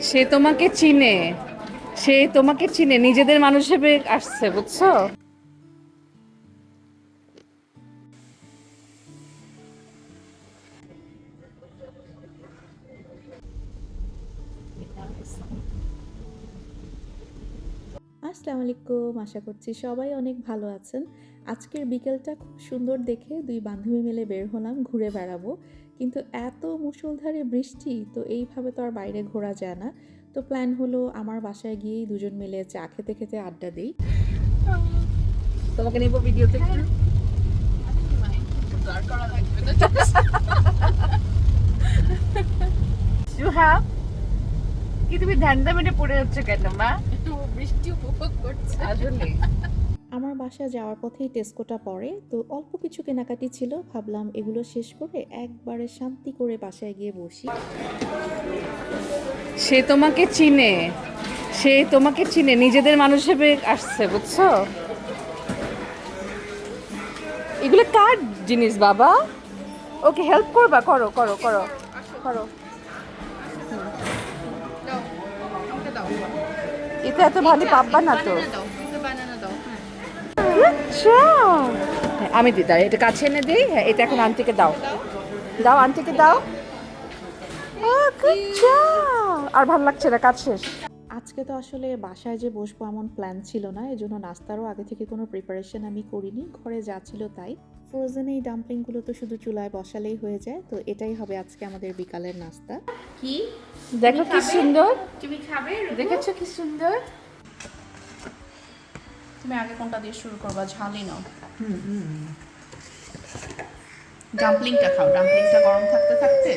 সে তোমাকে চিনে। সে তোমাকে চিনে। নিজেদের মানুষ হিসেবে আসছে, বুঝছ? আসসালামু আলাইকুম। আশা করছি সবাই অনেক ভালো আছেন। আজকের বিকেলটা খুব সুন্দর দেখে দুই বান্ধবী মিলে বের হলাম ঘুরে বেড়াবো। কিন্তু এত মুষলধারে বৃষ্টি তো এইভাবে তো আর বাইরে ঘোরা যায় না। তো প্ল্যান হলো আমার বাসায় গিয়েই দুজন মিলে চা খেতে খেতে আড্ডা দিই। তোমাকে নিব ভিডিওতে সুহা কি তুমি ধান্দা মেটে পড়ে যাচ্ছ কেন মা? একটু বৃষ্টি উপভোগ করছে। আসলে বাসায় যাওয়ার পথেই টেস্কোটা পড়ে। তো অল্প কিছু কেনাকাটি ছিল, ভাবলাম এগুলো শেষ করে একবারে শান্তি করে বাসায় গিয়ে বসি। সে তোমাকে চিনে। সে তোমাকে চিনে। নিজেদের মানুষ হিসেবে আসছে, বুঝছ? এগুলো কার জিনিস বাবা? ওকে হেল্প করবা? করো করো করো করো। এটা এত ভালো পাব্বা না তো। আচ্ছা। হ্যাঁ, আমি দিই দাও এটা কাছে এনে দিই। হ্যাঁ এটা এখন আন্টিকে দাও। দাও আন্টিকে দাও। আহ, আর ভালো লাগছে না কাজ শেষ। আজকে তো আসলে বাসায় যে বসবো এমন প্ল্যান ছিল না এজন্য নাস্তারও আগে থেকে কোনো প্রিপারেশন আমি করিনি ঘরে যা ছিল তাই। ফ্রোজেন এই ডাম্পলিংগুলো তো শুধু চুলায় বসালেই হয়ে যায় তো এটাই হবে আজকে আমাদের বিকালের নাস্তা। কি? দেখো কি সুন্দর। তুমি খাবে দেখেছ কি সুন্দর? তুমি আগে কোনটা দিয়ে শুরু করবা ঝালই নাও। ডাম্পলিংটা খাও ডাম্পলিংটা গরম থাকতে থাকতে।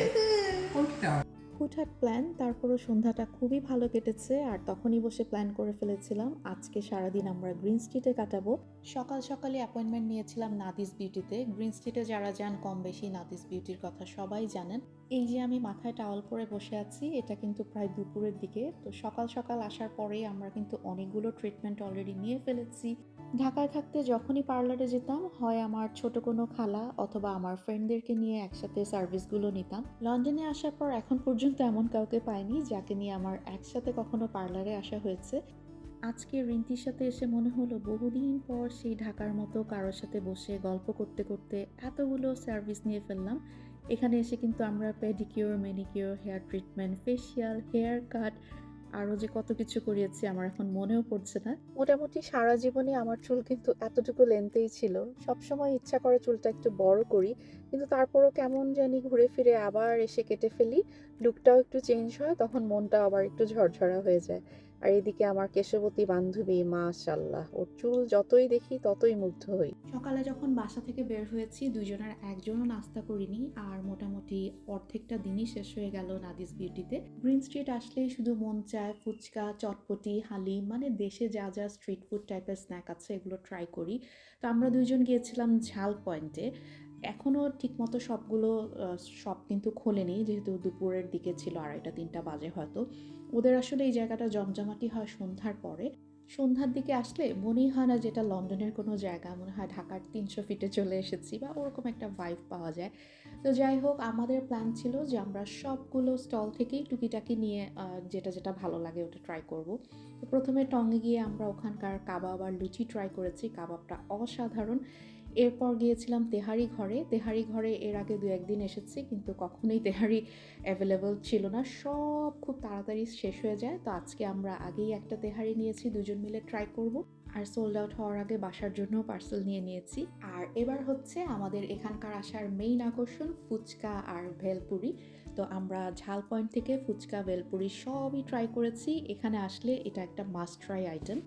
হুটহাট প্ল্যান তারপরও সন্ধ্যাটা খুবই ভালো কেটেছে আর তখনই বসে প্ল্যান করে ফেলেছিলাম আজকে সারাদিন আমরা গ্রিন স্ট্রিটে কাটাবো। সকাল সকালে অ্যাপয়েন্টমেন্ট নিয়েছিলাম নাদিস বিউটিতে। গ্রিন স্ট্রিটে যারা যান, কম বেশি নাদিস বিউটির কথা সবাই জানেন। এই যে আমি মাথায় টাওয়াল পরে বসে আছি, এটা কিন্তু প্রায় দুপুরের দিকে। তো সকাল সকাল আসার পরেই আমরা কিন্তু অনেকগুলো ট্রিটমেন্ট অলরেডি নিয়ে ফেলেছি। ঢাকায় থাকতে যখনই পার্লারে যেতাম, হয় আমার ছোট কোনো খালা অথবা আমার ফ্রেন্ডদেরকে নিয়ে একসাথে সার্ভিসগুলো নিতাম। লন্ডনে আসার পর এখন পর্যন্ত এমন কাউকে পাইনি, যাকে নিয়ে আমার একসাথে কখনো পার্লারে আসা হয়েছে। আজকে রিন্তির সাথে এসে মনে হলো বহুদিন পর সেই ঢাকার মতো কারোর সাথে বসে গল্প করতে করতে এতগুলো সার্ভিস নিয়ে ফেললাম। এখানে এসে কিন্তু আমরা pedicure manicure hair treatment facial haircut আরও যে কত কিছু করিয়েছি আমার এখন মনেও পড়ছে না। মোটামুটি সারা জীবনে আমার চুল কিন্তু এতটুকু লেন্থেই ছিল। সবসময় ইচ্ছা করে চুলটা একটু বড় করি, কিন্তু তারপরও কেমন জানি ঘুরে ফিরে আবার এসে কেটে ফেলি। লুকটাও একটু চেঞ্জ হয়, তখন মনটা আবার একটু ঝরঝরা হয়ে যায়। আর এদিকে আমার কেশবতী বান্ধবী মাশাল্লাহ ওর চুল যতই দেখি ততই মুগ্ধ হই। সকালে যখন বাসা থেকে বের হয়েছি দুজনের একজনও নাস্তা করিনি আর মোটামুটি অর্ধেকটা দিনই শেষ হয়ে গেল নাদিস বিউটিতে। গ্রিন স্ট্রিট আসলেই শুধু মন চায়, ফুচকা, চটপটি হালিম মানে দেশে যা যা স্ট্রিট ফুড টাইপের স্ন্যাক আছে এগুলো ট্রাই করি। তো আমরা দুজন গিয়েছিলাম ঝাল পয়েন্টে। এখনও ঠিকমতো সবগুলো সব কিন্তু খোলেনি, যেহেতু দুপুরের দিকে ছিল আড়াইটা, তিনটা বাজে হয়তো। ওদের আসলে এই জায়গাটা জমজমাটি হয় সন্ধ্যার পরে। সন্ধ্যার দিকে আসলে মনেই হয় না যেটা লন্ডনের কোনো জায়গা, মনে হয় ঢাকার তিনশো ফিটে চলে এসেছি বা ওরকম একটা ভাইব পাওয়া যায়। তো যাই হোক, আমাদের প্ল্যান ছিল যে আমরা সবগুলো স্টল থেকেই টুকিটাকি নিয়ে যেটা যেটা ভালো লাগে ওটা ট্রাই করব। তো প্রথমে টঙ্গে গিয়ে আমরা ওখানকার কাবাব আর লুচি ট্রাই করেছি। কাবাবটা অসাধারণ। এরপর গিয়েছিলাম তেহারি ঘরে। তেহারি ঘরে এর আগে দু একদিন এসেছি, কিন্তু কখনোই তেহারি অ্যাভেলেবল ছিল না। সব খুব তাড়াতাড়ি শেষ হয়ে যায়। তো আজকে আমরা আগেই একটা তেহারি নিয়েছি, দুজন মিলে ট্রাই করব। আর সোল্ড আউট হওয়ার আগে বাসার জন্য পার্সেল নিয়ে নিয়েছি। আর এবার হচ্ছে আমাদের এখানকার আসার মেইন আকর্ষণ ফুচকা আর ভেলপুরি। তো আমরা ঝাল পয়েন্ট থেকে ফুচকা, ভেলপুরি সবই ট্রাই করেছি। এখানে আসলে এটা একটা মাস্ট ট্রাই আইটেম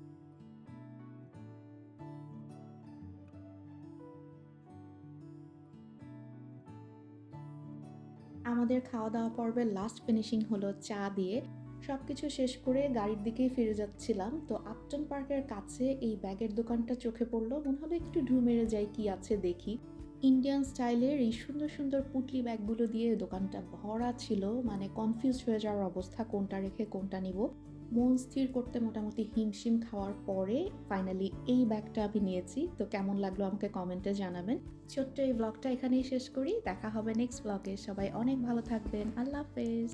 আমাদের খাওয়া দাওয়া পর্বের লাস্ট ফিনিশিং হলো চা দিয়ে। সব কিছু শেষ করে গাড়ির দিকেই ফিরে যাচ্ছিলাম। তো আপটন পার্কের কাছে এই ব্যাগের দোকানটা চোখে পড়ল। মনে হলো একটু ঢু মেরে যাই কি আছে দেখি। ইন্ডিয়ান স্টাইলের এই সুন্দর সুন্দর পুটলি ব্যাগগুলো দিয়ে দোকানটা ভরা ছিল। মানে কনফিউজ হয়ে যাওয়ার অবস্থা কোনটা রেখে কোনটা নিব। মন স্থির করতে মোটামুটি হিমশিম খাওয়ার পরে ফাইনালি এই ব্যাগটা আমি নিয়েছি। তো কেমন লাগল আমাকে কমেন্টে জানাবেন। ছোট্ট এই ব্লগটা এখানেই শেষ করি। দেখা হবে নেক্সট ব্লগে সবাই অনেক ভালো থাকবেন। আল্লাহ হাফেজ।